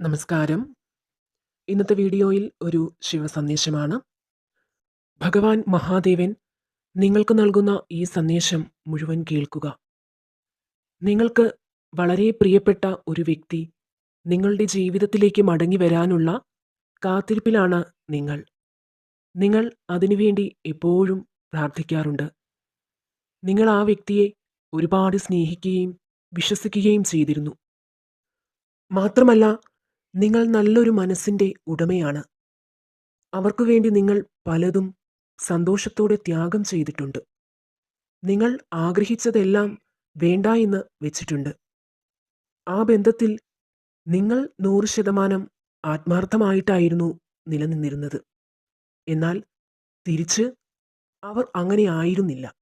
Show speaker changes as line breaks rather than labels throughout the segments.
നമസ്കാരം. ഇന്നത്തെ വീഡിയോയിൽ ഒരു ശിവസന്ദേശമാണ്. ഭഗവാൻ മഹാദേവൻ നിങ്ങൾക്ക് നൽകുന്ന ഈ സന്ദേശം മുഴുവൻ കേൾക്കുക. നിങ്ങൾക്ക് വളരെ പ്രിയപ്പെട്ട ഒരു വ്യക്തി നിങ്ങളുടെ ജീവിതത്തിലേക്ക് മടങ്ങി വരാനുള്ള കാത്തിരിപ്പിലാണ് നിങ്ങൾ. നിങ്ങൾ അതിനുവേണ്ടി എപ്പോഴും പ്രാർത്ഥിക്കാറുണ്ട്. നിങ്ങൾ ആ വ്യക്തിയെ ഒരുപാട് സ്നേഹിക്കുകയും വിശ്വസിക്കുകയും ചെയ്തിരുന്നു. മാത്രമല്ല നിങ്ങൾ നല്ലൊരു മനസ്സിന്റെ ഉടമയാണ്. അവർക്കു വേണ്ടി നിങ്ങൾ പലതും സന്തോഷത്തോടെ ത്യാഗം ചെയ്തിട്ടുണ്ട്. നിങ്ങൾ ആഗ്രഹിച്ചതെല്ലാം വേണ്ട എന്ന് വെച്ചിട്ടുണ്ട്. ആ ബന്ധത്തിൽ നിങ്ങൾ നൂറ് ശതമാനം ആത്മാർത്ഥമായിട്ടായിരുന്നു നിലനിന്നിരുന്നത്. എന്നാൽ തിരിച്ച് അവർ അങ്ങനെ ആയിരുന്നില്ല.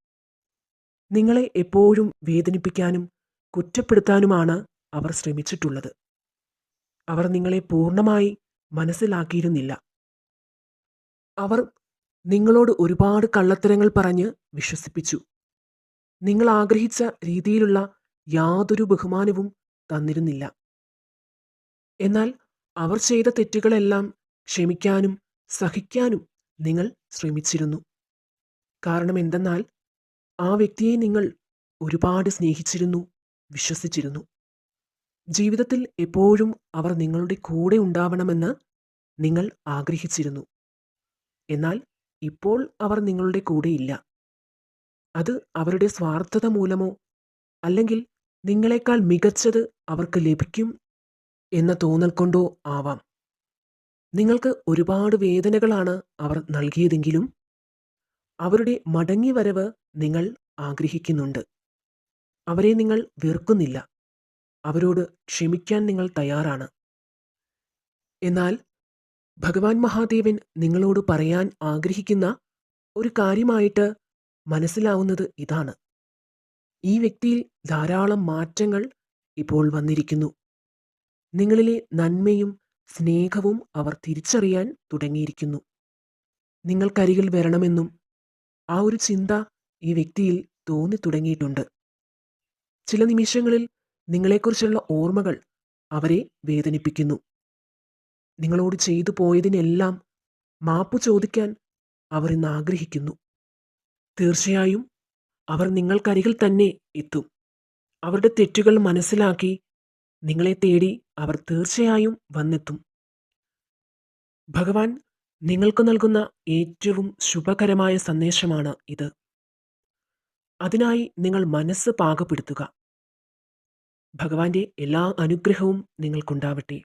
നിങ്ങളെ എപ്പോഴും വേദനിപ്പിക്കാനും കുറ്റപ്പെടുത്താനുമാണ് അവർ ശ്രമിച്ചിട്ടുള്ളത്. അവർ നിങ്ങളെ പൂർണമായി മനസ്സിലാക്കിയിരുന്നില്ല. അവർ നിങ്ങളോട് ഒരുപാട് കള്ളത്തരങ്ങൾ പറഞ്ഞ് വിശ്വസിപ്പിച്ചു. നിങ്ങൾ ആഗ്രഹിച്ച രീതിയിലുള്ള യാതൊരു ബഹുമാനവും തന്നിരുന്നില്ല. എന്നാൽ അവർ ചെയ്ത തെറ്റുകളെല്ലാം ക്ഷമിക്കാനും സഹിക്കാനും നിങ്ങൾ ശ്രമിച്ചിരുന്നു. കാരണം എന്തെന്നാൽ ആ വ്യക്തിയെ നിങ്ങൾ ഒരുപാട് സ്നേഹിച്ചിരുന്നു, വിശ്വസിച്ചിരുന്നു. ജീവിതത്തിൽ എപ്പോഴും അവർ നിങ്ങളുടെ കൂടെ ഉണ്ടാവണമെന്ന് നിങ്ങൾ ആഗ്രഹിച്ചിരുന്നു. എന്നാൽ ഇപ്പോൾ അവർ നിങ്ങളുടെ കൂടെയില്ല. അത് അവരുടെ സ്വാർത്ഥത മൂലമോ അല്ലെങ്കിൽ നിങ്ങളെക്കാൾ മികച്ചത് അവർക്ക് ലഭിക്കും എന്ന തോന്നൽ കൊണ്ടോ ആവാം. നിങ്ങൾക്ക് ഒരുപാട് വേദനകളാണ് അവർ നൽകിയതെങ്കിലും അവരുടെ മടങ്ങിവരവ് നിങ്ങൾ ആഗ്രഹിക്കുന്നുണ്ട്. അവരെ നിങ്ങൾ വെറുക്കുന്നില്ല. അവരോട് ക്ഷമിക്കാൻ നിങ്ങൾ തയ്യാറാണ്. എന്നാൽ ഭഗവാൻ മഹാദേവൻ നിങ്ങളോട് പറയാൻ ആഗ്രഹിക്കുന്ന ഒരു കാര്യമായിട്ട് മനസ്സിലാവുന്നത് ഇതാണ്. ഈ വ്യക്തിയിൽ ധാരാളം മാറ്റങ്ങൾ ഇപ്പോൾ വന്നിരിക്കുന്നു. നിങ്ങളിലെ നന്മയും സ്നേഹവും അവർ തിരിച്ചറിയാൻ തുടങ്ങിയിരിക്കുന്നു. നിങ്ങൾക്കരികിൽ വരണമെന്നും ആ ഒരു ചിന്ത ഈ വ്യക്തിയിൽ തോന്നിത്തുടങ്ങിയിട്ടുണ്ട്. ചില നിമിഷങ്ങളിൽ നിങ്ങളെക്കുറിച്ചുള്ള ഓർമ്മകൾ അവരെ വേദനിപ്പിക്കുന്നു. നിങ്ങളോട് ചെയ്തു പോയതിനെല്ലാം മാപ്പു ചോദിക്കാൻ അവർ ഇന്ന് ആഗ്രഹിക്കുന്നു. തീർച്ചയായും അവർ നിങ്ങൾക്കരികിൽ തന്നെ എത്തും. അവരുടെ തെറ്റുകൾ മനസ്സിലാക്കി നിങ്ങളെ തേടി അവർ തീർച്ചയായും വന്നെത്തും. ഭഗവാൻ നിങ്ങൾക്ക് നൽകുന്ന ഏറ്റവും ശുഭകരമായ സന്ദേശമാണ് ഇത്. അതിനായി നിങ്ങൾ മനസ്സ് പാകപ്പെടുത്തുക. ഭഗവാന്റെ എല്ലാ അനുഗ്രഹവും നിങ്ങൾക്കുണ്ടാവട്ടെ.